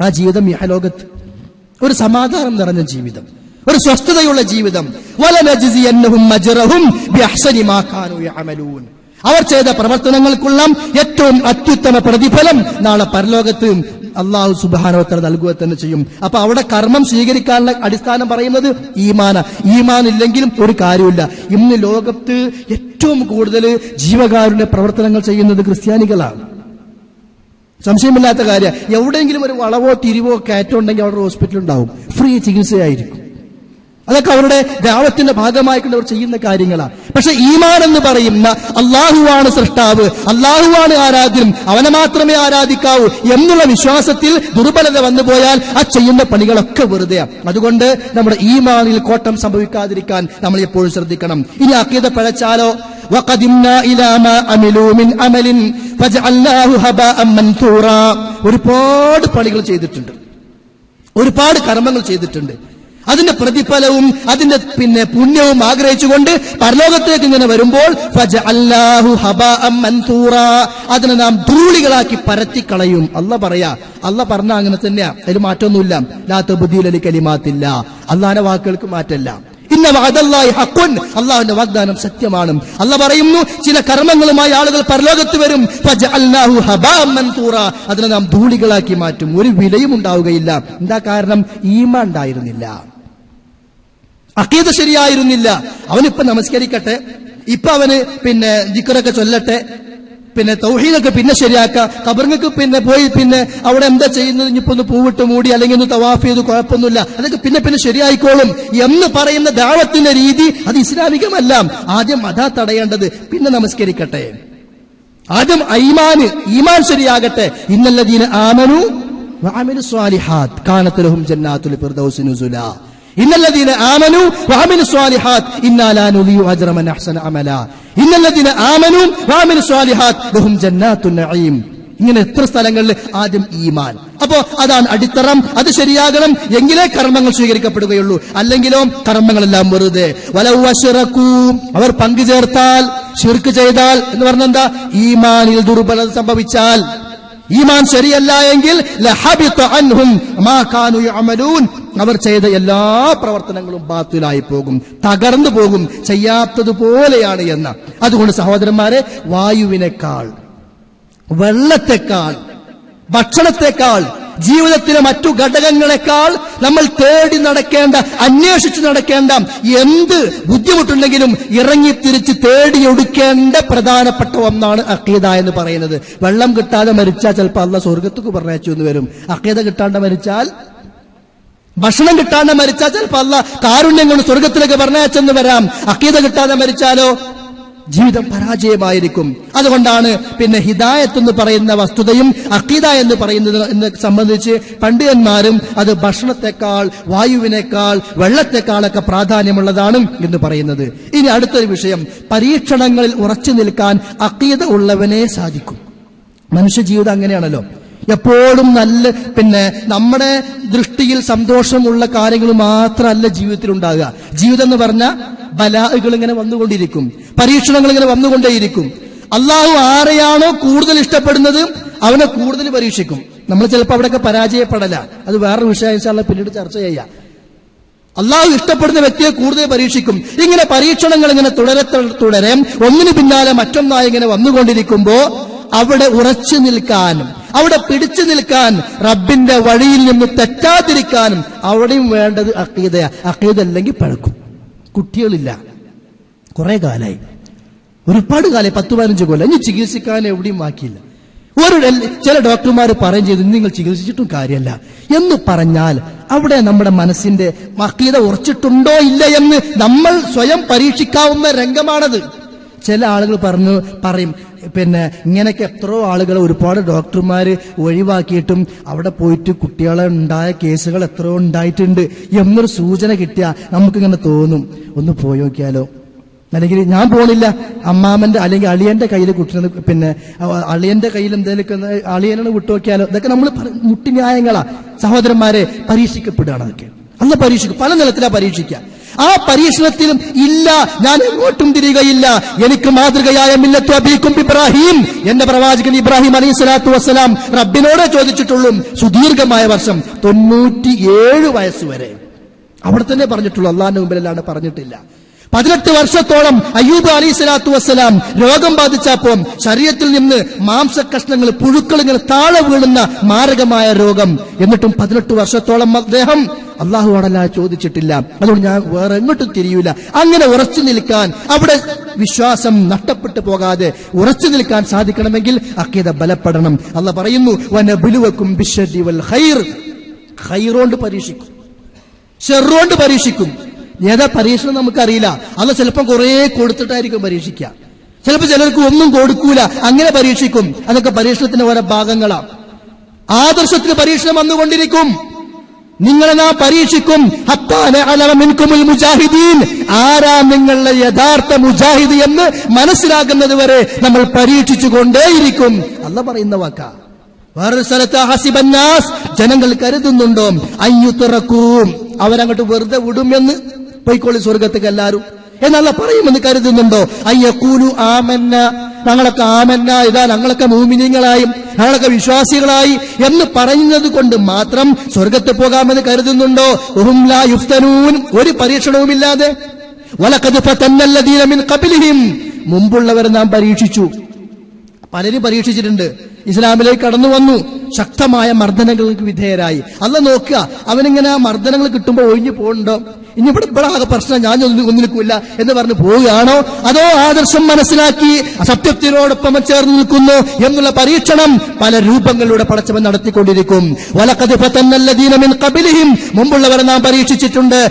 ആ ജീവിതം ഇഹലോകത്ത് ഒരു സമാധാനം നിറഞ്ഞ ജീവിതം. ഒരു സ്വസ്ഥതയുള്ള ജീവിതം. അവർ ചെയ്ത പ്രവർത്തനങ്ങൾക്കുള്ള ഏറ്റവും അത്യുത്തമ പ്രതിഫലം നാളെ പരലോകത്ത് അള്ളാഹു സുബാനോത്തര നൽകുക തന്നെ ചെയ്യും. അപ്പൊ അവിടെ കർമ്മം സ്വീകരിക്കാനുള്ള അടിസ്ഥാനം പറയുന്നത് ഈമാന. ഈമാൻ ഇല്ലെങ്കിലും ഒരു കാര്യമില്ല ഇന്ന് ലോകത്ത് ഏറ്റവും കൂടുതൽ ജീവകാരുണ്യ പ്രവർത്തനങ്ങൾ ചെയ്യുന്നത് ക്രിസ്ത്യാനികളാണ്. സംശയമില്ലാത്ത കാര്യം. എവിടെയെങ്കിലും ഒരു വളവോ തിരിവോ കാറ്റോ ഉണ്ടെങ്കിൽ അവിടെ ഹോസ്പിറ്റൽ ഉണ്ടാവും. ഫ്രീ ചികിത്സയായിരിക്കും. അതൊക്കെ അവരുടെ ദാവത്തിന്റെ ഭാഗമായിക്കൊണ്ട് അവർ ചെയ്യുന്ന കാര്യങ്ങളാണ്. പക്ഷെ ഈമാൻ എന്ന് പറയുന്ന അള്ളാഹുവാണ് സൃഷ്ടാവ് അള്ളാഹുവാണ് ആരാധ്യം അവനെ മാത്രമേ ആരാധിക്കാവൂ എന്നുള്ള വിശ്വാസത്തിൽ ദുർബലത വന്നു പോയാൽ ആ ചെയ്യുന്ന പണികളൊക്കെ വെറുതെ അതുകൊണ്ട് നമ്മുടെ ഈമാനിൽ കോട്ടം സംഭവിക്കാതിരിക്കാൻ നമ്മൾ എപ്പോഴും ശ്രദ്ധിക്കണം. ഇനി അക്കീത പഴച്ചാലോ? ഒരുപാട് പണികൾ ചെയ്തിട്ടുണ്ട്. ഒരുപാട് കർമ്മങ്ങൾ ചെയ്തിട്ടുണ്ട്. അതിന്റെ പ്രതിഫലവും അതിന്റെ പിന്നെ പുണ്യവും ആഗ്രഹിച്ചുകൊണ്ട് പരലോകത്തേക്ക് ഇങ്ങനെ വരുമ്പോൾ മൻതൂറാ. അതിനെ നാം ധൂളികളാക്കി പരത്തിക്കളയും. അല്ല പറയാ അല്ല പറഞ്ഞ അങ്ങനെ തന്നെയാ. അതിൽ മാറ്റമൊന്നുമില്ല. ലാ ബുദ്ധിയിലി കലിമാത്തില്ല. അള്ളാന്റെ വാക്കുകൾക്ക് മാറ്റല്ല അള്ളാഹുവിന്റെ വാഗ്ദാനം സത്യമാണ്. അല്ല പറയുന്നു ചില കർമ്മങ്ങളുമായി ആളുകൾ പരലോകത്ത് വരും. അതിനെ നാം ധൂളികളാക്കി മാറ്റും. ഒരു വിലയും ഉണ്ടാവുകയില്ല. എന്താ കാരണം? ഈമ ഉണ്ടായിരുന്നില്ല. അക്കീത ശരിയായിരുന്നില്ല. അവനിപ്പൊ നമസ്കരിക്കട്ടെ. ഇപ്പൊ അവന് പിന്നെ ജിക്കറൊക്കെ ചൊല്ലട്ടെ. പിന്നെ തൗഹീദൊക്കെ പിന്നെ ശരിയാക്കാം. കബറിങ്ങൾക്ക് പിന്നെ പോയി പിന്നെ അവിടെ എന്താ ചെയ്യുന്നത്? ഇനിയിപ്പോ ഒന്ന് പൂവിട്ട് മൂടി അല്ലെങ്കിൽ ഒന്ന് തവാഫ് ചെയ്ത് കുഴപ്പമൊന്നുമില്ല. അതൊക്കെ പിന്നെ പിന്നെ ശരിയായിക്കോളും. എന്ന് പറയുന്ന ദാവത്തിന്റെ രീതി അത് ഇസ്ലാമികമല്ല. ആദ്യം അതാ തടയേണ്ടത്. പിന്നെ നമസ്കരിക്കട്ടെ. ആദ്യം ഐമാന് ഈമാൻ ശരിയാകട്ടെ. ഇന്നല്ലദീന ആമനു വഅമിലു സ്വാലിഹാത്ത്. കാനത്ത് ലഹും ജന്നാത്തുൽ ഫിർദൗസി നുസുലാ. ഇന്നല്ലദീന ആമനു വഅമിലു സ്വാലിഹാത്ത് ഇന്നാ ലാ നുദിയു അജ്റ മൻ അഹ്സന അമല. ഇന്നല്ലദീന ആമനു വഅമിലു സ്വാലിഹാത്ത് ലഹും ജന്നാത്തുൻ നഈം. ഇങ്ങനെ എത്ര സ്ഥലങ്ങളിൽ ആദ്യം ഈമാൻ. അപ്പോ അതാണ് അടിത്തറം. അത് ശരിയാകണം എങ്കിലേ കർമ്മങ്ങൾ സ്വീകരിക്കപ്പെടുകയുള്ളൂ. അല്ലെങ്കിലോ കർമ്മങ്ങളെല്ലാം വെറുതെ. വലൗ അശ്റകൂ അവർ പങ്കു ചേർത്താൽ ശിർക്ക് ചെയ്താൽ എന്ന് പറഞ്ഞെന്താ ഈമാനിൽ ദുർബലത സംഭവിച്ചാൽ. ഈമാൻ ശരിയല്ല എങ്കിൽ അവർ ചെയ്ത എല്ലാ പ്രവർത്തനങ്ങളും ബാത്തിലായി പോകും. തകർന്നു പോകും. ചെയ്യാത്തതുപോലെയാണ് എന്ന്. അതുകൊണ്ട് സഹോദരന്മാരെ വായുവിനേക്കാൾ വെള്ളത്തെക്കാൾ ഭക്ഷണത്തെക്കാൾ ജീവിതത്തിലെ മറ്റു ഘടകങ്ങളെക്കാൾ നമ്മൾ തേടി നടക്കേണ്ട അന്വേഷിച്ച് നടക്കേണ്ട എന്ത് ബുദ്ധിമുട്ടുണ്ടെങ്കിലും ഇറങ്ങി തിരിച്ച് തേടിയൊടുക്കേണ്ട പ്രധാനപ്പെട്ട ഒന്നാണ് അക്കീത എന്ന് പറയുന്നത്. വെള്ളം കിട്ടാതെ മരിച്ചാൽ ചിലപ്പോൾ അല്ല സ്വർഗത്തുക്ക് പറഞ്ഞു എന്ന് വരും. അക്കീത കിട്ടാണ്ട് മരിച്ചാൽ ഭക്ഷണം കിട്ടാതെ മരിച്ചാൽ ചിലപ്പോൾ അല്ല കാരുണ്യം കൊണ്ട് സ്വർഗത്തിലേക്ക് പറഞ്ഞയച്ചെന്ന് വരാം. അക്കീത കിട്ടാതെ മരിച്ചാലോ? ജീവിതം പരാജയമായിരിക്കും. അതുകൊണ്ടാണ് പിന്നെ ഹിദായത്ത് എന്ന് പറയുന്ന വസ്തുതയും അക്കീദ എന്ന് പറയുന്നത് എന്ന് സംബന്ധിച്ച് പണ്ഡിതന്മാരും അത് ഭക്ഷണത്തെക്കാൾ വായുവിനേക്കാൾ വെള്ളത്തെക്കാളൊക്കെ പ്രാധാന്യമുള്ളതാണ് എന്ന് പറയുന്നത്. ഇനി അടുത്തൊരു വിഷയം. പരീക്ഷണങ്ങളിൽ ഉറച്ചു നിൽക്കാൻ അക്കീത ഉള്ളവനെ സാധിക്കും. മനുഷ്യ ജീവിതം അങ്ങനെയാണല്ലോ. എപ്പോഴും നല്ല പിന്നെ നമ്മുടെ ദൃഷ്ടിയിൽ സന്തോഷമുള്ള കാര്യങ്ങൾ മാത്രമല്ല ജീവിതത്തിൽ ഉണ്ടാകുക ജീവിതം എന്ന് പറഞ്ഞാൽ ബലാഹുകൾ ഇങ്ങനെ വന്നുകൊണ്ടിരിക്കും. പരീക്ഷണങ്ങൾ ഇങ്ങനെ വന്നുകൊണ്ടേയിരിക്കും. അള്ളാഹു ആരെയാണോ കൂടുതൽ ഇഷ്ടപ്പെടുന്നത് അവനെ കൂടുതൽ പരീക്ഷിക്കും. നമ്മൾ ചിലപ്പോൾ അവിടെയൊക്കെ പരാജയപ്പെടല. അത് വേറൊരു വിഷയം പിന്നീട് ചർച്ച ചെയ്യാം. അള്ളാഹു ഇഷ്ടപ്പെടുന്ന വ്യക്തിയെ കൂടുതൽ പരീക്ഷിക്കും. ഇങ്ങനെ പരീക്ഷണങ്ങൾ ഇങ്ങനെ തുടരെ തുടരെ ഒന്നിനു പിന്നാലെ മറ്റൊന്നായി ഇങ്ങനെ വന്നുകൊണ്ടിരിക്കുമ്പോൾ അവിടെ ഉറച്ചു നിൽക്കാനും അവിടെ പിടിച്ചു നിൽക്കാൻ റബ്ബിന്റെ വഴിയിൽ നിന്ന് തെറ്റാതിരിക്കാനും അവിടെയും വേണ്ടത് അക്കീതയാ അക്കീത അല്ലെങ്കിൽ പഴക്കും. കുട്ടികളില്ല. കുറെ കാലായി. ഒരുപാട് കാലം പത്ത് പതിനഞ്ച് കൊല്ലം. ഇനി ചികിത്സിക്കാൻ എവിടെയും ബാക്കിയില്ല. ഒരു ചില ഡോക്ടർമാർ പറയും ചെയ്തു നിങ്ങൾ ചികിത്സിച്ചിട്ടും കാര്യമല്ല എന്ന് പറഞ്ഞാൽ അവിടെ നമ്മുടെ മനസ്സിന്റെ വക്കീത ഉറച്ചിട്ടുണ്ടോ ഇല്ല എന്ന് നമ്മൾ സ്വയം പരീക്ഷിക്കാവുന്ന രംഗമാണത്. ചില ആളുകൾ പറഞ്ഞു പറയും പിന്നെ ഇങ്ങനെയൊക്കെ എത്രയോ ആളുകൾ ഒരുപാട് ഡോക്ടർമാർ ഒഴിവാക്കിയിട്ടും അവിടെ പോയിട്ട് കുട്ടികളെ ഉണ്ടായ കേസുകൾ എത്രയോ ഉണ്ടായിട്ടുണ്ട് എന്നൊരു സൂചന കിട്ടിയാൽ നമുക്കിങ്ങനെ തോന്നും. ഒന്ന് പോയി നോക്കിയാലോ? അല്ലെങ്കിൽ ഞാൻ പോണില്ല. അമ്മാമന്റെ അല്ലെങ്കിൽ അളിയന്റെ കയ്യിൽ കുട്ടിനെ പിന്നെ അളിയന്റെ കയ്യിൽ എന്തെങ്കിലും അളിയനെ വിട്ടുനോക്കിയാലോ ഇതൊക്കെ നമ്മൾ മുട്ടി ന്യായങ്ങളാ. സഹോദരന്മാരെ പരീക്ഷിക്കപ്പെടുകയാണ് അതൊക്കെ. അന്ന് പരീക്ഷിക്കും പല നിലത്തിലാ പരീക്ഷിക്കുക ആ പരീക്ഷണത്തിലും ഇല്ല ഞാൻ എങ്ങോട്ടും തിരികയില്ല. എനിക്ക് മാതൃകയായ മില്ലത്തു അബീക്കും ഇബ്രാഹിം എന്റെ പ്രവാചകൻ ഇബ്രാഹിം അലൈഹി സ്വലാത്തു വസ്സലാം റബ്ബിനോടെ ചോദിച്ചിട്ടുള്ളൂ സുദീർഘമായ വർഷം തൊണ്ണൂറ്റിയേഴ് വയസ്സ് വരെ. അവിടെ തന്നെ പറഞ്ഞിട്ടുള്ളൂ അള്ളാഹിന്റെ മുമ്പിലല്ലാണ്ട് പറഞ്ഞിട്ടില്ല. പതിനെട്ട് വർഷത്തോളം അയ്യൂബ് അലി സ്വലാത്തു വസ്സലാം രോഗം ബാധിച്ചപ്പോൾ ശരീരത്തിൽ നിന്ന് മാംസകഷ്ണങ്ങൾ പുഴുക്കൾ ഇങ്ങനെ താഴെ വീഴുന്ന മാരകമായ രോഗം. എന്നിട്ടും പതിനെട്ട് വർഷത്തോളം അദ്ദേഹം അള്ളാഹുവാടല്ല ചോദിച്ചിട്ടില്ല. അതുകൊണ്ട് ഞാൻ വേറെ എങ്ങോട്ടും തിരിയൂല. അങ്ങനെ ഉറച്ചു നിൽക്കാൻ അവിടെ വിശ്വാസം നഷ്ടപ്പെട്ടു പോകാതെ ഉറച്ചു നിൽക്കാൻ സാധിക്കണമെങ്കിൽ അക്കീത ബലപ്പെടണം. അല്ല പറയുന്നു വനബിലുവക്കും ഖൈറോണ്ട് പരീക്ഷിക്കും. ഷെറോണ്ട് പരീക്ഷിക്കും. ഏതാ പരീക്ഷണം നമുക്കറിയില്ല. അല്ല ചിലപ്പോൾ കുറേ കൊടുത്തിട്ടായിരിക്കും പരീക്ഷിക്കുക. ചിലപ്പോൾ ചിലർക്ക് ഒന്നും കൊടുക്കൂല. അങ്ങനെ പരീക്ഷിക്കും. അതൊക്കെ പരീക്ഷണത്തിന്റെ ഓരോ ഭാഗങ്ങളാണ് ആദർശത്തിന് പരീക്ഷണം വന്നുകൊണ്ടിരിക്കും. നിങ്ങളെ നാം പരീക്ഷിക്കും മുജാഹിദീൻ. ആരാ നിങ്ങളുടെ യഥാർത്ഥ മുജാഹിദ് എന്ന് മനസ്സിലാക്കുന്നത് വരെ നമ്മൾ പരീക്ഷിച്ചു കൊണ്ടേയിരിക്കും അല്ല പറയുന്ന വാക്ക. വേറൊരു സ്ഥലത്ത് ഹസിബന്നാസ് ജനങ്ങൾ കരുതുന്നുണ്ടോ? അയ്യുത്തിറക്കും അവരങ്ങോട്ട് വെറുതെ വിടുമെന്ന് പൊയ്ക്കോളി സ്വർഗത്തേക്ക് എല്ലാരും എന്നല്ല പറയുമെന്ന് കരുതുന്നുണ്ടോ? അയ്യക്കൂലു ആമന്ന. ഞങ്ങളൊക്കെ ആമന്ന. ഇതാ ഞങ്ങളൊക്കെ മൂമിനിങ്ങളായി ഞങ്ങളൊക്കെ വിശ്വാസികളായി എന്ന് പറയുന്നത് കൊണ്ട് മാത്രം സ്വർഗത്ത് പോകാമെന്ന് കരുതുന്നുണ്ടോ? ഉഹും ലാ യുഫ്തനൂൻ. ഒരു പരീക്ഷണവുമില്ലാതെ. മുമ്പുള്ളവരെ നാം പരീക്ഷിച്ചു. പലരും പരീക്ഷിച്ചിട്ടുണ്ട്. ഇസ്ലാമിലേക്ക് കടന്നു വന്നു. ശക്തമായ മർദ്ദനങ്ങൾക്ക് വിധേയരായി. അല്ല നോക്കുക. അവനിങ്ങനെ ആ മർദ്ദനങ്ങൾ കിട്ടുമ്പോൾ ഒഴിഞ്ഞു പോകുന്നുണ്ടോ ഇനി ഇവിടെ ഇവിടെ ആകെ പ്രശ്നം ഞാൻ ഒന്നും ഒന്നിരിക്കില്ല എന്ന് പറഞ്ഞ് പോവുകയാണോ? അതോ ആദർശം മനസ്സിലാക്കി സത്യത്തിനോടൊപ്പം ചേർന്ന് നിൽക്കുന്നു എന്നുള്ള പരീക്ഷണം പല രൂപങ്ങളിലൂടെ പടച്ചവൻ നടത്തിക്കൊണ്ടിരിക്കും. മുമ്പുള്ളവരെ നാം പരീക്ഷിച്ചിട്ടുണ്ട്.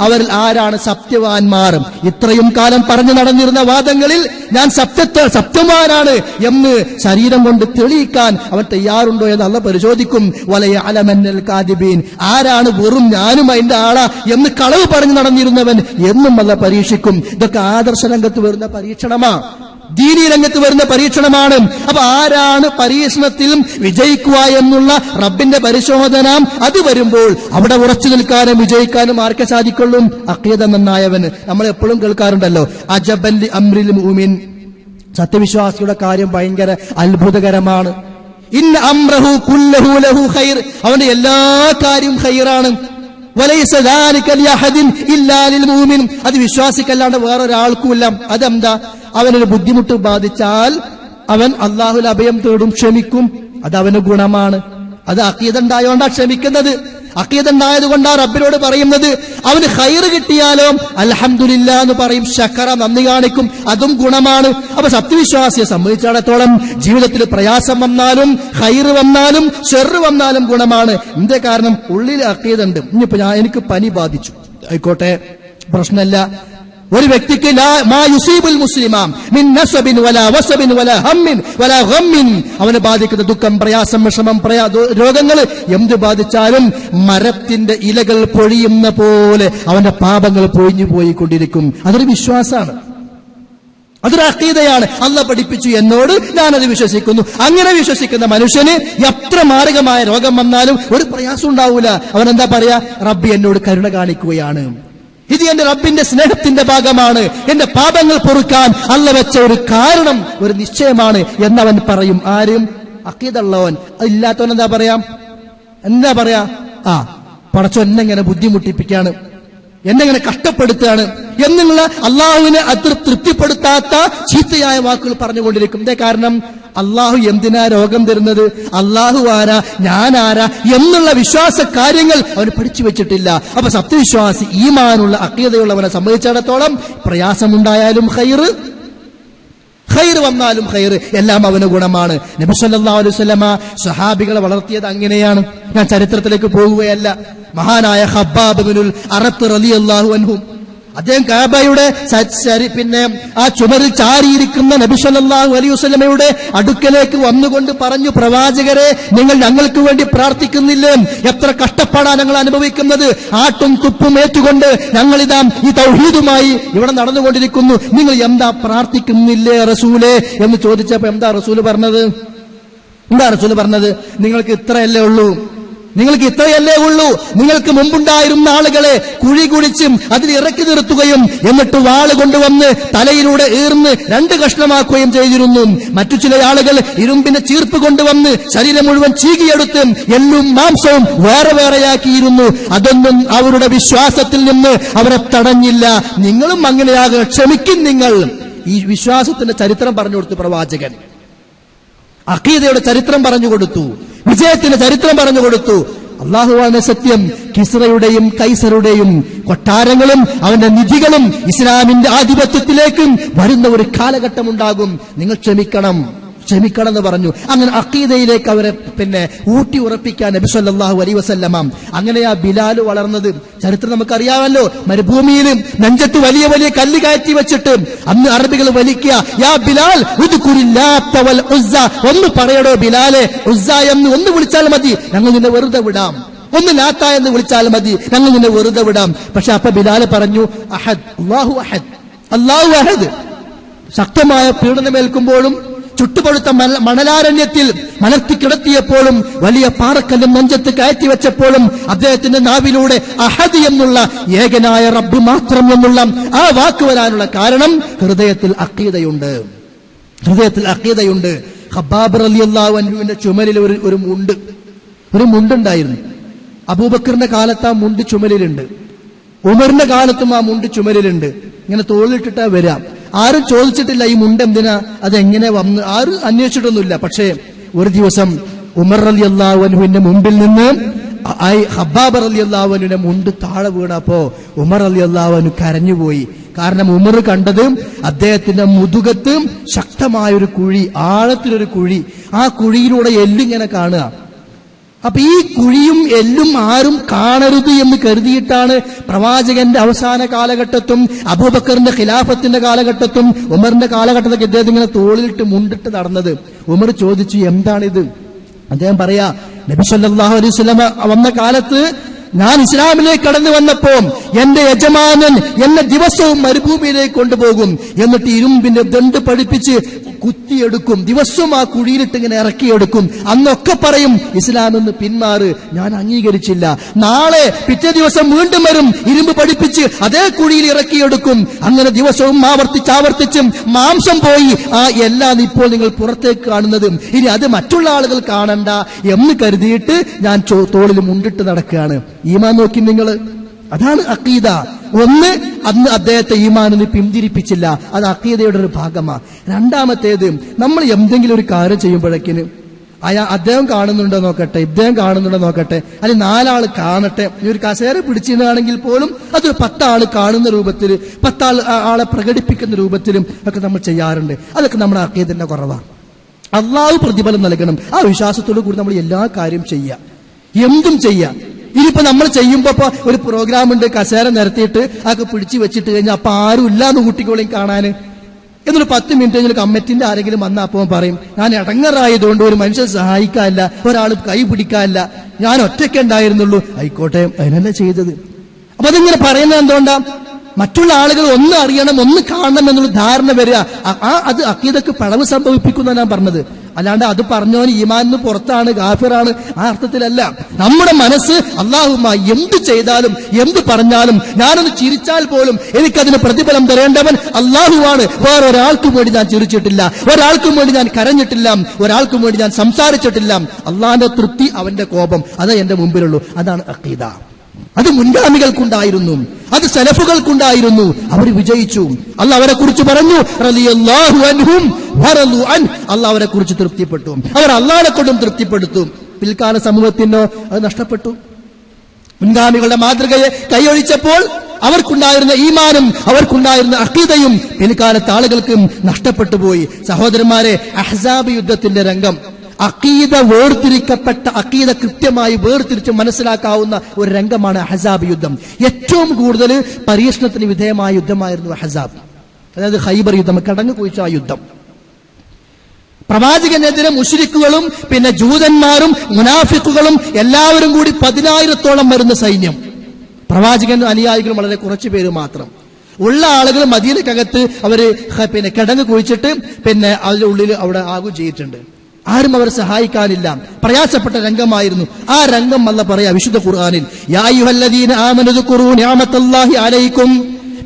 അവരിൽ ആരാണ് സത്യവാൻമാർ? ഇത്രയും കാലം പറഞ്ഞു നടന്നിരുന്ന വാദങ്ങളിൽ ഞാൻ സത്യത്തെ സത്യവാനാണ് എന്ന് ശരീരം കൊണ്ട് തെളിയിക്കാൻ അവൻ തയ്യാറുണ്ടോ എന്ന് അല്ല പരിശോധിക്കും. വലയ അലമന്നൽ കാദിബീൻ. ആരാണ് വെറും ഞാനും അതിന്റെ ആളാ എന്ന് കളവ് പറഞ്ഞു നടന്നിരുന്നവൻ എന്നും അല്ല പരീക്ഷിക്കും. ഇതൊക്കെ ആദർശ രംഗത്ത് വരുന്ന പരീക്ഷണമാ. ദീനി രംഗത്ത് വരുന്ന പരീക്ഷണമാണ്. അപ്പൊ ആരാണ് പരീക്ഷണത്തിലും വിജയിക്കുക എന്നുള്ള റബ്ബിന്റെ പരിശോധന അത് വരുമ്പോൾ അവിടെ ഉറച്ചു നിൽക്കാനും വിജയിക്കാനും ആർക്കെ സാധിക്കുള്ളൂ? അക്കീത നന്നായവന് നമ്മൾ എപ്പോഴും കേൾക്കാറുണ്ടല്ലോ അജബല്ലി അമ്രിൽ മൂമിൻ സത്യവിശ്വാസിയുടെ കാര്യം ഭയങ്കര അത്ഭുതകരമാണ്. ഇന്ന അമ്രഹു കുല്ലഹു ലഹു ഖൈർ. അവന്റെ എല്ലാ കാര്യവും ഖൈറാണ്. അത് വിശ്വാസിക്കല്ലാണ്ട് വേറൊരാൾക്കുമില്ല. അതെന്താ? അവനൊരു ബുദ്ധിമുട്ട് ബാധിച്ചാൽ അവൻ അള്ളാഹുൽ അഭയം തേടും ക്ഷമിക്കും. അത് അവന് ഗുണമാണ്. അത് അക്കീതുണ്ടായോണ്ടാ ക്ഷമിക്കുന്നത്. അക്കീത ഉണ്ടായത് ആ റബ്ബിനോട് പറയുന്നത്? അവന് ഹൈറ് കിട്ടിയാലോ? അലഹമില്ല എന്ന് പറയും ശക്കറ നന്ദി കാണിക്കും അതും ഗുണമാണ്. അപ്പൊ സത്യവിശ്വാസിയെ സംബന്ധിച്ചിടത്തോളം ജീവിതത്തിൽ പ്രയാസം വന്നാലും ഹൈറ് വന്നാലും ഷെറ് വന്നാലും ഗുണമാണ്. എന്റെ കാരണം? ഉള്ളിൽ അക്കീതുണ്ട് ഇനിയിപ്പോ ഞാൻ എനിക്ക് പനി ബാധിച്ചു. ആയിക്കോട്ടെ പ്രശ്നമല്ല. ഒരു വ്യക്തിക്ക് അവനെ ബാധിക്കുന്ന ദുഃഖം പ്രയാസം വിഷമം പ്രയാ രോഗങ്ങൾ എന്ത് ബാധിച്ചാലും മരത്തിന്റെ ഇലകൾ പൊഴിയുന്ന പോലെ അവന്റെ പാപങ്ങൾ പൊഴിഞ്ഞു പോയിക്കൊണ്ടിരിക്കും. അതൊരു വിശ്വാസമാണ്. അതൊരു അക്കീതയാണ്. അല്ല പഠിപ്പിച്ചു എന്നോട് ഞാനത് വിശ്വസിക്കുന്നു. അങ്ങനെ വിശ്വസിക്കുന്ന മനുഷ്യന് എത്ര മാരകമായ രോഗം വന്നാലും ഒരു പ്രയാസം ഉണ്ടാവൂല. അവൻ എന്താ പറയാ? റബ്ബി എന്നോട് കരുണ കാണിക്കുകയാണ്. ഇത് എന്റെ റബ്ബിന്റെ സ്നേഹത്തിന്റെ ഭാഗമാണ്. എന്റെ പാപങ്ങൾ പൊറുക്കാൻ അല്ല വെച്ച ഒരു കാരണം ഒരു നിശ്ചയമാണ് എന്നവൻ പറയും. ആരും? അക്കീതുള്ളവൻ ഇല്ലാത്തവൻ എന്താ പറയാം? എന്താ പറയാ? ആ പടച്ചോ എന്നെങ്ങനെ ബുദ്ധിമുട്ടിപ്പിക്കാണ്? എന്നെങ്ങനെ കഷ്ടപ്പെടുത്തുകയാണ് എന്നുള്ള അള്ളാഹുവിനെ അത്ര തൃപ്തിപ്പെടുത്താത്ത ചീത്തയായ വാക്കുകൾ പറഞ്ഞുകൊണ്ടിരിക്കും. ഇതേ കാരണം അള്ളാഹു എന്തിനാ രോഗം തരുന്നത്? അള്ളാഹു ആരാ? ഞാൻ ആരാ എന്നുള്ള വിശ്വാസ കാര്യങ്ങൾ അവന് പഠിച്ചു വെച്ചിട്ടില്ല. അപ്പൊ സത്യവിശ്വാസി ഈമാനുള്ള അക്രിയതയുള്ളവനെ സംബന്ധിച്ചിടത്തോളം പ്രയാസമുണ്ടായാലും ഹൈറ് ഖൈർ വന്നാലും ഖൈർ എല്ലാം അവന് ഗുണമാണ്. നബി സല്ലല്ലാഹു അലൈഹി വസല്ലമ സഹാബികളെ വളർത്തിയത് അങ്ങനെയാണ്. ഞാൻ ചരിത്രത്തിലേക്ക് പോകുകയല്ല. മഹാനായ ഹബ്ബാബ് അറത്ത് റളിയല്ലാഹു അൻഹു അദ്ദേഹം കാബയുടെ പിന്നെ ആ ചുമരിൽ ചാരിയിരിക്കുന്ന നബി സല്ലല്ലാഹു അലൈഹി വസല്ലമയുടെ അടുക്കലേക്ക് വന്നുകൊണ്ട് പറഞ്ഞു പ്രവാചകരെ നിങ്ങൾ ഞങ്ങൾക്ക് വേണ്ടി പ്രാർത്ഥിക്കുന്നില്ലേ? എത്ര കഷ്ടപ്പാടാണ് ഞങ്ങൾ അനുഭവിക്കുന്നത്. ആട്ടും തുപ്പും ഏറ്റുകൊണ്ട് ഞങ്ങളിതാ ഈ തൗഹീദുമായി ഇവിടെ നടന്നുകൊണ്ടിരിക്കുന്നു. നിങ്ങൾ എന്താ പ്രാർത്ഥിക്കുന്നില്ലേ റസൂലെ? എന്ന് ചോദിച്ചപ്പോ എന്താ റസൂൽ പറഞ്ഞത്? എന്താ റസൂൽ പറഞ്ഞത്? നിങ്ങൾക്ക് ഇത്രയല്ലേ ഉള്ളൂ. നിങ്ങൾക്ക് ഇത്രയല്ലേ ഉള്ളൂ. നിങ്ങൾക്ക് മുമ്പുണ്ടായിരുന്ന ആളുകളെ കുഴി കുഴിച്ചും അതിൽ ഇറക്കി നിർത്തുകയും എന്നിട്ട് വാൾ കൊണ്ടുവന്ന് തലയിലൂടെ ഈർന്ന് രണ്ട് കഷ്ണമാക്കുകയും ചെയ്തിരുന്നു. മറ്റു ചില ആളുകൾ ഇരുമ്പിന്റെ ചീർപ്പ് കൊണ്ടുവന്ന് ശരീരം മുഴുവൻ ചീകിയെടുത്ത് എല്ലും മാംസവും വേറെ വേറെയാക്കിയിരുന്നു. അതൊന്നും അവരുടെ വിശ്വാസത്തിൽ നിന്ന് അവരെ തടഞ്ഞില്ല. നിങ്ങളും അങ്ങനെയാകുക ക്ഷമിക്കും നിങ്ങൾ. ഈ വിശ്വാസത്തിന്റെ ചരിത്രം പറഞ്ഞു കൊടുത്തു പ്രവാചകൻ. അഖീദയുടെ ചരിത്രം പറഞ്ഞു കൊടുത്തു. വിജയത്തിന്റെ ചരിത്രം പറഞ്ഞു കൊടുത്തു. അള്ളാഹുവാണ് സത്യം. കിസ്റയുടെയും കൈസറുടെയും കൊട്ടാരങ്ങളും അവന്റെ നിധികളും ഇസ്ലാമിന്റെ ആധിപത്യത്തിലേക്കും വരുന്ന ഒരു കാലഘട്ടം ഉണ്ടാകും നിങ്ങൾ ക്ഷമിക്കണം. ക്ഷമിക്കണം എന്ന് പറഞ്ഞു. അങ്ങനെ അക്കീദയിലേക്ക് അവരെ പിന്നെ ഊട്ടി ഉറപ്പിക്കാൻ നബി സല്ലാഹു അലൈഹി വസല്ലമാം. അങ്ങനെ ആ ബിലാൽ വളർന്നത് ചരിത്രം നമുക്കറിയാമല്ലോ. മരുഭൂമിയിൽ നെഞ്ചത്ത് വലിയ വലിയ കല്ല് കയറ്റി വെച്ചിട്ട് അന്ന് അറബികൾ വലിക്കുക യാ ബിലാൽ ഒന്ന് പറയടോ ബിലാലെ ഉസ്സ എന്ന് ഒന്ന് വിളിച്ചാൽ മതി. ഞങ്ങൾ നിന്നെ വെറുതെ വിടാം. ഒന്ന് ലാത്ത എന്ന് വിളിച്ചാൽ മതി. ഞങ്ങൾ നിന്നെ വെറുതെ വിടാം. പക്ഷെ അപ്പൊ ബിലാൽ പറഞ്ഞു അഹദ് അള്ളാഹു അഹദ് അള്ളാഹു അഹദ്. ശക്തമായ പീഡനമേൽക്കുമ്പോഴും ചുട്ടുപഴുത്ത മണ- മണലാരണ്യത്തിൽ മലർത്തി കിടത്തിയപ്പോഴും വലിയ പാറക്കല്ലും നെഞ്ചത്ത് കയറ്റി വെച്ചപ്പോഴും അദ്ദേഹത്തിന്റെ നാവിലൂടെ അഹദി എന്നുള്ള ഏകനായ റബ്ബ് മാത്രം എന്നുള്ള ആ വാക്ക് വരാനുള്ള കാരണം ഹൃദയത്തിൽ അക്കീതയുണ്ട് ഹൃദയത്തിൽ അക്കീതയുണ്ട് ഹബാബ് അലി അള്ളാഹു അൻഹുവിന്റെ ചുമലിൽ ഒരു ഒരു മുണ്ട്. ഒരു മുണ്ടുണ്ടായിരുന്നു. അബൂബക്കറിന്റെ കാലത്ത് ആ മുണ്ട് ചുമലിലുണ്ട്. ഉമറിന്റെ കാലത്തും ആ മുണ്ട് ചുമലിലുണ്ട്. ഇങ്ങനെ തോളിലിട്ടിട്ടാ വരാം. ആരും ചോദിച്ചിട്ടില്ല ഈ മുണ്ട് എന്തിനാ? അതെങ്ങനെ വന്ന്? ആരും അന്വേഷിച്ചിട്ടൊന്നുമില്ല. പക്ഷേ ഒരു ദിവസം ഉമർ അലി അള്ളാഹുവിന്റെ മുമ്പിൽ നിന്ന് ഹബ്ബാബ് അലി അള്ളാഹുവിന്റെ മുണ്ട് താഴെ വീണപ്പോ ഉമർ അലി അള്ളാഹുവിന് കരഞ്ഞുപോയി. കാരണം ഉമർ കണ്ടത് അദ്ദേഹത്തിന്റെ മുതുകത്ത് ശക്തമായൊരു കുഴി ആഴത്തിലൊരു കുഴി. ആ കുഴിയിലൂടെ എല്ലിങ്ങനെ കാണുക. അപ്പൊ ഈ കുഴിയും എല്ലും ആരും കാണരുത് എന്ന് കരുതിയിട്ടാണ് പ്രവാചകന്റെ അവസാന കാലഘട്ടത്തും അബൂബക്കറിന്റെ ഖിലാഫത്തിന്റെ കാലഘട്ടത്തും ഉമറിന്റെ കാലഘട്ടത്തൊക്കെ ഇദ്ദേഹം ഇങ്ങനെ തോളിലിട്ട് മുണ്ടിട്ട് നടന്നത്. ഉമർ ചോദിച്ചു എന്താണിത്? അദ്ദേഹം പറയാ നബി സല്ലാഹു അലൈഹി വന്ന കാലത്ത് ഞാൻ ഇസ്ലാമിലേക്ക് കടന്നു വന്നപ്പോൾ എന്റെ യജമാനൻ എന്നെ ദിവസവും മരുഭൂമിയിലേക്ക് കൊണ്ടുപോകും. എന്നിട്ട് ഇരുമ്പിന്റെ ദണ്ട് പഠിപ്പിച്ച് കുത്തിയെടുക്കും. ദിവസവും ആ കുഴിയിലിട്ട് ഇങ്ങനെ ഇറക്കിയെടുക്കും. അന്നൊക്കെ പറയും ഇസ്ലാം എന്ന് പിന്മാറ്. ഞാൻ അംഗീകരിച്ചില്ല. നാളെ പിറ്റേ ദിവസം വീണ്ടും വരും. ഇരുമ്പ് പഠിപ്പിച്ച് അതേ കുഴിയിൽ ഇറക്കിയെടുക്കും. അങ്ങനെ ദിവസവും ആവർത്തിച്ച് ആവർത്തിച്ചും മാംസം പോയി. ആ എല്ലാം ഇപ്പോൾ നിങ്ങൾ പുറത്തേക്ക് കാണുന്നത്. ഇനി അത് മറ്റുള്ള ആളുകൾ കാണണ്ട എന്ന് കരുതിയിട്ട് ഞാൻ തോളിൽ മുണ്ടിട്ട് നടക്കുകയാണ്. ഈമാൻ നോക്കി നിങ്ങൾ. അതാണ് അക്കീദ ഒന്ന് അന്ന് അദ്ദേഹത്തെ ഈമാനിന് പിന്തിരിപ്പിച്ചില്ല. അത് അക്കീദയുടെ ഒരു ഭാഗമാണ് രണ്ടാമത്തേത് നമ്മൾ എന്തെങ്കിലും ഒരു കാര്യം ചെയ്യുമ്പോഴേക്കിന് അയാ അദ്ദേഹം കാണുന്നുണ്ടോ നോക്കട്ടെ ഇദ്ദേഹം കാണുന്നുണ്ടോ നോക്കട്ടെ അല്ലെങ്കിൽ നാലാൾ കാണട്ടെ. ഈ ഒരു കസേര പിടിച്ചിരുന്നാണെങ്കിൽ പോലും അതൊരു പത്താൾ കാണുന്ന രൂപത്തിൽ പത്താൾ ആളെ പ്രകടിപ്പിക്കുന്ന രൂപത്തിലും ഒക്കെ നമ്മൾ ചെയ്യാറുണ്ട്. അതൊക്കെ നമ്മുടെ അക്കീതന്റെ കുറവാണ് അള്ളാഹു പ്രതിഫലം നൽകണം. ആ വിശ്വാസത്തോടു കൂടി നമ്മൾ എല്ലാ കാര്യം ചെയ്യുക എന്തും ചെയ്യാം. ഇനിയിപ്പോ നമ്മൾ ചെയ്യുമ്പോ ഇപ്പൊ ഒരു പ്രോഗ്രാം ഉണ്ട് കസേര നിരത്തിയിട്ട് അതൊക്കെ പിടിച്ചു വെച്ചിട്ട് കഴിഞ്ഞാൽ അപ്പൊ ആരും ഇല്ലാന്ന് കുട്ടികളെയും കാണാന്. എന്നൊരു പത്ത് മിനിറ്റ് കഴിഞ്ഞാൽ കമ്മിറ്റിന്റെ ആരെങ്കിലും വന്ന അപ്പം പറയും ഞാൻ ഇടങ്ങറായതുകൊണ്ട് ഒരു മനുഷ്യൻ സഹായിക്കാനില്ല ഒരാൾ കൈ പിടിക്കാനില്ല ഞാൻ ഒറ്റയ്ക്ക് ഉണ്ടായിരുന്നുള്ളൂ. ആയിക്കോട്ടെ അതിനല്ല ചെയ്തത്. അപ്പൊ അതിങ്ങനെ പറയുന്നത് എന്തുകൊണ്ടാ? മറ്റുള്ള ആളുകൾ ഒന്ന് അറിയണം ഒന്ന് കാണണം എന്നുള്ള ധാരണ വരിക. ആ അത് അക്കീതക്ക് പടവ് സംഭവിപ്പിക്കുന്ന ഞാൻ പറഞ്ഞത്. അല്ലാണ്ട് അത് പറഞ്ഞവൻ ഈമാനിന് പുറത്താണ് ഗാഫിറാണ്. ആ അർത്ഥത്തിലല്ല. നമ്മുടെ മനസ്സ് അള്ളാഹുമ എന്ത് ചെയ്താലും എന്ത് പറഞ്ഞാലും ഞാനൊന്ന് ചിരിച്ചാൽ പോലും എനിക്കതിന് പ്രതിഫലം തരേണ്ടവൻ അള്ളാഹുവാണ്. വേറെ ഒരാൾക്കും വേണ്ടി ഞാൻ ചിരിച്ചിട്ടില്ല. ഒരാൾക്കും വേണ്ടി ഞാൻ കരഞ്ഞിട്ടില്ല. ഒരാൾക്കും വേണ്ടി ഞാൻ സംസാരിച്ചിട്ടില്ല. അള്ളാഹിന്റെ തൃപ്തി അവന്റെ കോപം. അതേ എന്റെ മുമ്പിലുള്ളൂ. അതാണ് അക്കീദ അത് മുൻഗാമികൾക്കുണ്ടായിരുന്നു. അത് സലഫുകൾക്കുണ്ടായിരുന്നു. അവർ വിജയിച്ചു. അല്ല അവരെ കുറിച്ച് പറഞ്ഞു അല്ല അവരെ കുറിച്ച് തൃപ്തിപ്പെട്ടു. അവർ അള്ളാഹെ കൊണ്ടും തൃപ്തിപ്പെടുത്തു. പിൽക്കാല സമൂഹത്തിനോ അത് നഷ്ടപ്പെട്ടു. മുൻഗാമികളുടെ മാതൃകയെ കൈയൊഴിച്ചപ്പോൾ അവർക്കുണ്ടായിരുന്ന ഈമാനും അവർക്കുണ്ടായിരുന്ന അഖീദയും പിൽക്കാലത്ത് ആളുകൾക്കും നഷ്ടപ്പെട്ടു പോയി സഹോദരന്മാരെ അഹ്സാബ് യുദ്ധത്തിന്റെ രംഗം. അക്കീദ വേർതിരിക്കപ്പെട്ട അക്കീത കൃത്യമായി വേർതിരിച്ച് മനസ്സിലാക്കാവുന്ന ഒരു രംഗമാണ് ഹസാബ് യുദ്ധം. ഏറ്റവും കൂടുതൽ പരീക്ഷണത്തിന് വിധേയമായ യുദ്ധമായിരുന്നു ഹസാബ് അതായത് ഹൈബർ യുദ്ധം കടങ്ങു കുഴിച്ച ആ യുദ്ധം. പ്രവാചകനെതിരെ മുഷരിക്കുകളും പിന്നെ ജൂതന്മാരും മുനാഫിക്കുകളും എല്ലാവരും കൂടി പതിനായിരത്തോളം വരുന്ന സൈന്യം. പ്രവാചകൻ അനുയായികളും വളരെ കുറച്ചു പേര് മാത്രം. ഉള്ള ആളുകൾ മദീനക്കകത്ത് അവർ പിന്നെ കിടങ്ങ് കുഴിച്ചിട്ട് പിന്നെ അതിന്റെ ഉള്ളിൽ അവിടെ ആകും ചെയ്തിട്ടുണ്ട്. ആരും അവരെ സഹായിക്കാനില്ല. പ്രയാസപ്പെട്ട രംഗമായിരുന്നു. ആ രംഗം അല്ല പറയാ വിശുദ്ധ ഖുർആാനിൽ.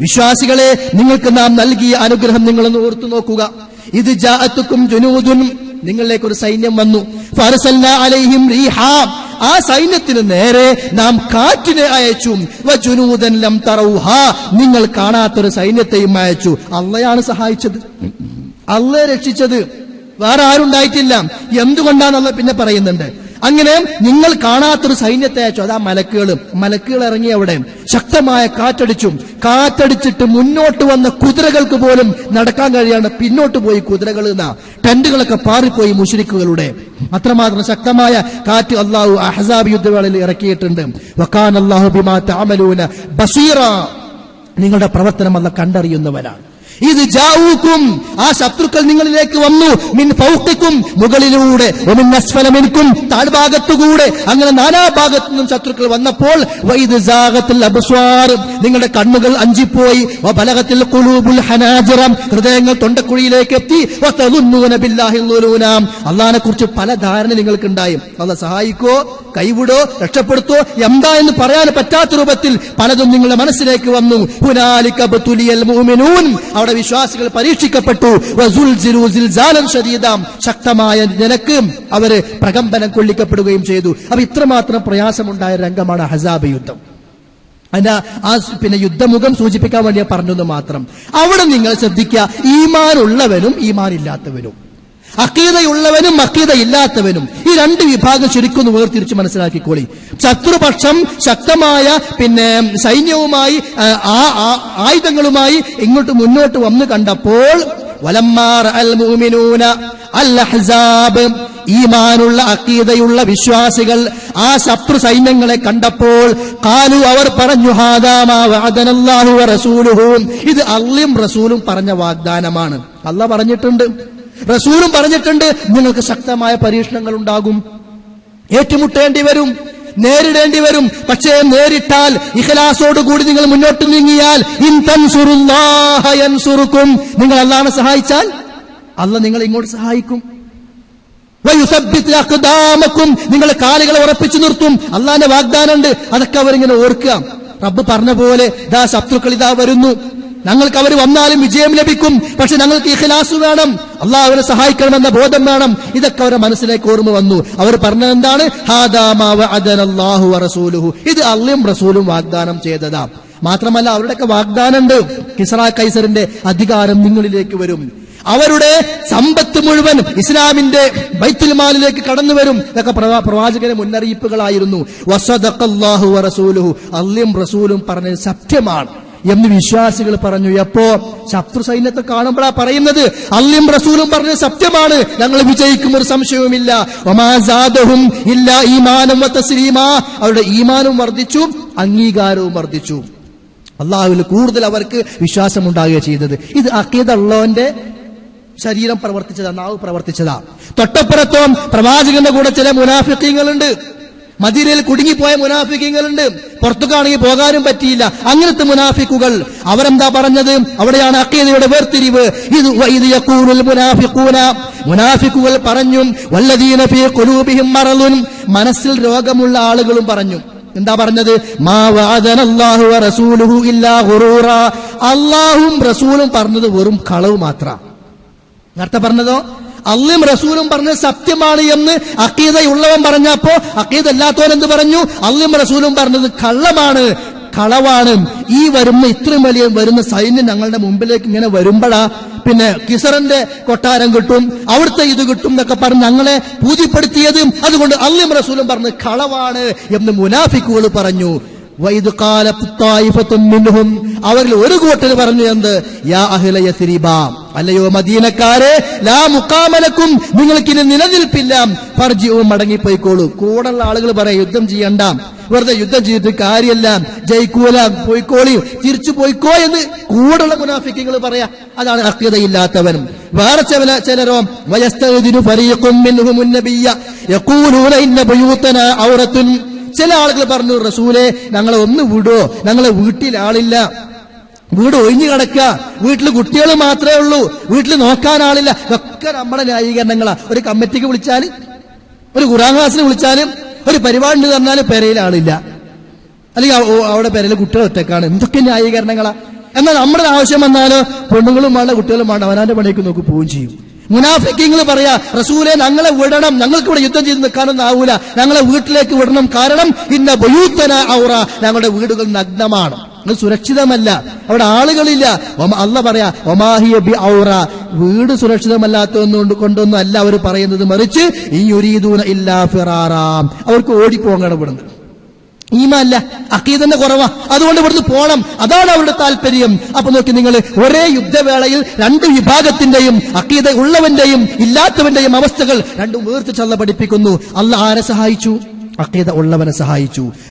വിശ്വാസികളെ നിങ്ങൾക്ക് നാം നൽകിയ അനുഗ്രഹം നിങ്ങളൊന്ന് ഓർത്തു നോക്കുക. ഇത് ജാഅത്തുക്കും നിങ്ങളിലേക്ക് ഒരു സൈന്യം വന്നു. അലൈഹിം റീഹാ. ആ സൈന്യത്തിന് നേരെ നാം കാറ്റിനെ അയച്ചു. ലം നിങ്ങൾ കാണാത്തൊരു സൈന്യത്തെയും അയച്ചു. അള്ളയാണ് സഹായിച്ചത്. അള്ളയെ രക്ഷിച്ചത്. വേറെ ആരുണ്ടായിട്ടില്ല. എന്തുകൊണ്ടാണെന്നുള്ള പിന്നെ പറയുന്നുണ്ട്. അങ്ങനെ നിങ്ങൾ കാണാത്തൊരു സൈന്യത്തെ അയച്ചു. അതാ മലക്കുകൾ മലക്കുകൾ ഇറങ്ങി അവിടെ. ശക്തമായ കാറ്റടിച്ചും കാറ്റടിച്ചിട്ട് മുന്നോട്ട് വന്ന കുതിരകൾക്ക് പോലും നടക്കാൻ കഴിയാണ്ട് പിന്നോട്ട് പോയി കുതിരകൾ എന്നാ. ടെന്റുകളൊക്കെ പാറിപ്പോയി മുഷരിക്കുകളുടെ. അത്രമാത്രം ശക്തമായ കാറ്റ് അള്ളാഹു അഹസാബ് യുദ്ധവേളയിൽ ഇറക്കിയിട്ടുണ്ട്. വക്കാൻ അള്ളാഹു ബിമാ തഅമലൂന ബസീറ. നിങ്ങളുടെ പ്രവർത്തനം അല്ല കണ്ടറിയുന്നവരാണ്. ഇത് ജാവൂക്കും ആ ശത്രുക്കൾ നിങ്ങളിലേക്ക് വന്നു. മിൻ ഫൗക്കിക്കും മുകളിലൂടെ. ഒമിൻ താഴ്ഭാഗത്തുകൂടെ. അങ്ങനെ നാനാഭാഗത്തു നിന്നും ശത്രുക്കൾ വന്നപ്പോൾ നിങ്ങളുടെ കണ്ണുകൾ അഞ്ചിപ്പോയി. ബലകത്തിൽ കുലൂബുൽ ഹനാജിറം ഹൃദയങ്ങൾ തൊണ്ടക്കുഴിയിലേക്ക് എത്തി. അള്ളഹാനെ കുറിച്ച് പല ധാരണ നിങ്ങൾക്ക് ഉണ്ടായും അല്ല സഹായിക്കോ കൈവിടോ രക്ഷപ്പെടുത്തോ. എന്താ എന്ന് പറയാൻ പറ്റാത്ത രൂപത്തിൽ പലതും നിങ്ങളുടെ മനസ്സിലേക്ക് വന്നു. ഹുനാലിക ബതുലിയൽ മുഅ്മിനൂൻ. അവിടെ വിശ്വാസികൾ പരീക്ഷിക്കപ്പെട്ടു. ശക്തമായ നിലയ്ക്ക് അവർ പ്രകമ്പനം കൊള്ളിക്കപ്പെടുകയും ചെയ്തു. അപ്പൊ ഇത്രമാത്രം പ്രയാസമുണ്ടായ രംഗമാണ് ഹസാബ് യുദ്ധം. അതിന്റെ ആ പിന്നെ യുദ്ധമുഖം സൂചിപ്പിക്കാൻ വേണ്ടി പറഞ്ഞെന്ന് മാത്രം. അവിടെ നിങ്ങൾ ശ്രദ്ധിക്കുക ഈമാനുള്ളവനും ഈമാനില്ലാത്തവനും. അക്കീതയുള്ളവനും അക്കീത ഇല്ലാത്തവനും ഈ രണ്ട് വിഭാഗം ശരിക്കും വേർതിരിച്ച് മനസ്സിലാക്കിക്കോളി. ശത്രുപക്ഷം ശക്തമായ പിന്നെ സൈന്യവുമായി ആ, ആയുധങ്ങളുമായി ഇങ്ങോട്ട് മുന്നോട്ട് വന്നു കണ്ടപ്പോൾ വലമ്മാർ അൽ മുഅ്മിനൂന അൽ അഹ്സാബ് ഈമാനുള്ള അക്കീതയുള്ള വിശ്വാസികൾ ആ ശത്രു സൈന്യങ്ങളെ കണ്ടപ്പോൾ കാലു അവർ പറഞ്ഞു ഹാദാമാ റസൂലുഹും. ഇത് അള്ളിയും റസൂലും പറഞ്ഞ വാഗ്ദാനമാണ്. അല്ല പറഞ്ഞിട്ടുണ്ട്. റസൂലും പറഞ്ഞിട്ടുണ്ട് നിങ്ങൾക്ക് ശക്തമായ പരീക്ഷണങ്ങൾ ഉണ്ടാകും. ഏറ്റുമുട്ടേണ്ടി വരും നേരിടേണ്ടി വരും. പക്ഷേ നേരിട്ടാൽ ഇഖലാസോടുകൂടി നിങ്ങൾ മുന്നോട്ട് നീങ്ങിയാൽ നിങ്ങൾ അല്ലാണ് സഹായിച്ചാൽ അല്ല നിങ്ങൾ ഇങ്ങോട്ട് സഹായിക്കും. വയുസബ്ബിത്ത് അഖ്ദാമക്കും. നിങ്ങളെ കാലുകളെ ഉറപ്പിച്ചു നിർത്തും. അള്ളാന്റെ വാഗ്ദാനം ഉണ്ട് അതൊക്കെ അവരിങ്ങനെ ഓർക്കുക. റബ്ബ് പറഞ്ഞ പോലെ ഇതാ ശത്രുക്കൾ ഇതാ വരുന്നു. ഞങ്ങൾക്ക് അവർ വന്നാലും വിജയം ലഭിക്കും. പക്ഷെ ഞങ്ങൾക്ക് ഇഖ്ലാസ് വേണം. അള്ളാഹ് അവരെ സഹായിക്കണമെന്ന ബോധം വേണം. ഇതൊക്കെ അവരുടെ മനസ്സിലേക്ക് ഓർമ്മ വന്നു. അവർ പറഞ്ഞത് എന്താണ്? ഇത് അള്ളിയും റസൂലും വാഗ്ദാനം ചെയ്തതാ. മാത്രമല്ല അവരുടെയൊക്കെ വാഗ്ദാനമുണ്ട്. കിസ്ര കൈസറിന്റെ അധികാരം നിങ്ങളിലേക്ക് വരും. അവരുടെ സമ്പത്ത് മുഴുവൻ ഇസ്ലാമിന്റെ ബൈത്തുൽ മാലിലേക്ക് കടന്നു വരും. ഇതൊക്കെ പ്രവാ- പ്രവാചകന്റെ മുന്നറിയിപ്പുകളായിരുന്നു. വസദഖല്ലാഹു വറസൂലുഹു. അള്ളിയും റസൂലും പറഞ്ഞത് സത്യമാണ്. എന്ന് വിശ്വാസികൾ പറഞ്ഞു. എപ്പോ? ശത്രു സൈന്യത്തെ കാണുമ്പോഴാ പറയുന്നത്. അല്ലിം റസൂലും പറഞ്ഞ സത്യമാണ്. ഞങ്ങൾ വിജയിക്കും ഒരു സംശയവുമില്ല. ഒമാസാദഹും ഇല്ല ഈമാനും തസ്ലീമാ. അവരുടെ ഈമാനും വർദ്ധിച്ചു അംഗീകാരവും വർദ്ധിച്ചു. അള്ളാഹുവിൽ കൂടുതൽ അവർക്ക് വിശ്വാസം ഉണ്ടാകുക ചെയ്തത് ഇത് അക്കീദ ഉള്ളവന്റെ ശരീരം പ്രവർത്തിച്ചതാ നാവ് പ്രവർത്തിച്ചതാ. തൊട്ടപ്പുറത്തോ പ്രവാചകന്റെ കൂടെ ചില മുനാഫിക്കങ്ങളുണ്ട് മദീനയിൽ കുടുങ്ങിപ്പോയ മുനാഫിക്കുകളുണ്ട്. പുറത്തുകാണെങ്കിൽ പോകാനും പറ്റിയില്ല. അങ്ങനത്തെ മുനാഫിക്കുകൾ. അവരെന്താ പറഞ്ഞത്? അവിടെയാണ് അക്കീദയുടെ വേർതിരിവ്. ഇത് മുനാഫിഖൂന. മുനാഫിക്കുകൾ പറഞ്ഞു വല്ലദീന ഫീ ഖുലൂബിഹിം മറളുൻ മനസ്സിൽ രോഗമുള്ള ആളുകളും പറഞ്ഞു. എന്താ പറഞ്ഞത്? അള്ളാഹും റസൂലും പറഞ്ഞത് വെറും കളവ് മാത്രം. നേരത്തെ പറഞ്ഞതോ? അള്ളിയും റസൂലും പറഞ്ഞത് സത്യമാണ് എന്ന് അക്കീതയുള്ളവൻ പറഞ്ഞപ്പോ അക്കീത അല്ലാത്തവൻ എന്ത് പറഞ്ഞു? അള്ളിയും റസൂലും പറഞ്ഞത് കള്ളമാണ് കളവാണ്. ഈ വരുന്ന ഇത്രയും വലിയ വരുന്ന സൈന്യം ഞങ്ങളുടെ മുമ്പിലേക്ക് ഇങ്ങനെ വരുമ്പോഴാ പിന്നെ കിസറിന്റെ കൊട്ടാരം കിട്ടും അവിടുത്തെ ഇത് കിട്ടും എന്നൊക്കെ പറഞ്ഞ് ഞങ്ങളെ പൂതിപ്പെടുത്തിയതും അതുകൊണ്ട് അള്ളിയും റസൂലും പറഞ്ഞ് കളവാണ് എന്ന് മുനാഫിക്കുകൾ പറഞ്ഞു. മിൻഹും. അവരിൽ ഒരു കൂട്ടർ പറഞ്ഞു എന്ത്? യാ അല്ലയോ മദീനക്കാരെ ലാ മുക്കാമലക്കും നിങ്ങൾക്ക് ഇനി നിലനിൽപ്പില്ല. ഫർജിവും മടങ്ങിപ്പോയിക്കോളൂ. കൂടുള്ള ആളുകൾ പറയാം യുദ്ധം ചെയ്യണ്ട. വെറുതെ യുദ്ധം ചെയ്തിട്ട് കാര്യമല്ല ജയിക്കൂല. പോയിക്കോളി. തിരിച്ചു പോയിക്കോ എന്ന് കൂടുള്ള മുനാഫിക്കങ്ങൾ പറയാ. അതാണ് അക്യതയില്ലാത്തവനും വേറെ ചില ചിലരോ വയസ്തദിനു ഫരീഖും മിൻഹുമുൻ നബിയ്യ. ഇന്ന ബുയൂതന ഔറത്തുൻ ചില ആളുകൾ പറഞ്ഞു റസൂലെ ഞങ്ങളെ ഒന്ന് വിടുവോ ഞങ്ങളെ വീട്ടിൽ ആളില്ല. വീട് ഒഴിഞ്ഞു കിടക്കുക. വീട്ടിൽ കുട്ടികൾ മാത്രമേ ഉള്ളൂ. വീട്ടിൽ നോക്കാൻ ആളില്ല. ഇതൊക്കെ നമ്മുടെ ന്യായീകരണങ്ങളാ. ഒരു കമ്മിറ്റിക്ക് വിളിച്ചാൽ ഒരു ഖുറാൻ ക്ലാസ്സിന് വിളിച്ചാലും ഒരു പരിപാടി ഉണ്ട് പറഞ്ഞാൽ പെരയിൽ ആളില്ല. അല്ലെങ്കിൽ അവിടെ പെരയിൽ കുട്ടികൾ ഒറ്റക്കാണ്. എന്തൊക്കെ ന്യായീകരണങ്ങളാ. എന്നാൽ നമ്മുടെ ആവശ്യം വന്നാലോ പെണ്ണുങ്ങളും വേണ്ട കുട്ടികളും വേണ്ട അവനാന്റെ പണിയൊക്കെ നോക്കി പോവുകയും ചെയ്യും. മുനാഫിക്കിങ്ങൾ പറയാ റസൂലെ ഞങ്ങളെ വിടണം. ഞങ്ങൾക്ക് ഇവിടെ യുദ്ധം ചെയ്ത് നിൽക്കാനൊന്നും ആവൂല. ഞങ്ങളെ വീട്ടിലേക്ക് വിടണം കാരണം ഇന്ന ബയൂത്തന ഔറ ഞങ്ങളുടെ വീടുകൾ നഗ്നമാണ്. സുരക്ഷിതമല്ല. അവിടെ ആളുകളില്ല. അല്ല പറയാ ഒമാഹിയ ബി ഔറ. വീട് സുരക്ഷിതമല്ലാത്തതുകൊണ്ട് കൊണ്ടൊന്നും അല്ല അവർ പറയുന്നത്. മറിച്ച് ഈ യുരീദൂന ഇല്ലാ ഫിറാറാം. അവർക്ക് ഓടിപ്പോകണം ഇവിടുന്ന്. ഈമല്ല അക്കീതന്റെ കുറവാ. അതുകൊണ്ട് ഇവിടുന്ന് പോണം. അതാണ് അവരുടെ താല്പര്യം. അപ്പൊ നോക്കി നിങ്ങൾ ഒരേ യുദ്ധവേളയിൽ രണ്ട് വിഭാഗത്തിന്റെയും അക്കീത ഉള്ളവന്റെയും ഇല്ലാത്തവന്റെയും അവസ്ഥകൾ രണ്ടും വേർതിച്ചല്ല പഠിപ്പിക്കുന്നു. അല്ല ആരെ സഹായിച്ചു? അക്കീത ഉള്ളവനെ സഹായിച്ചു.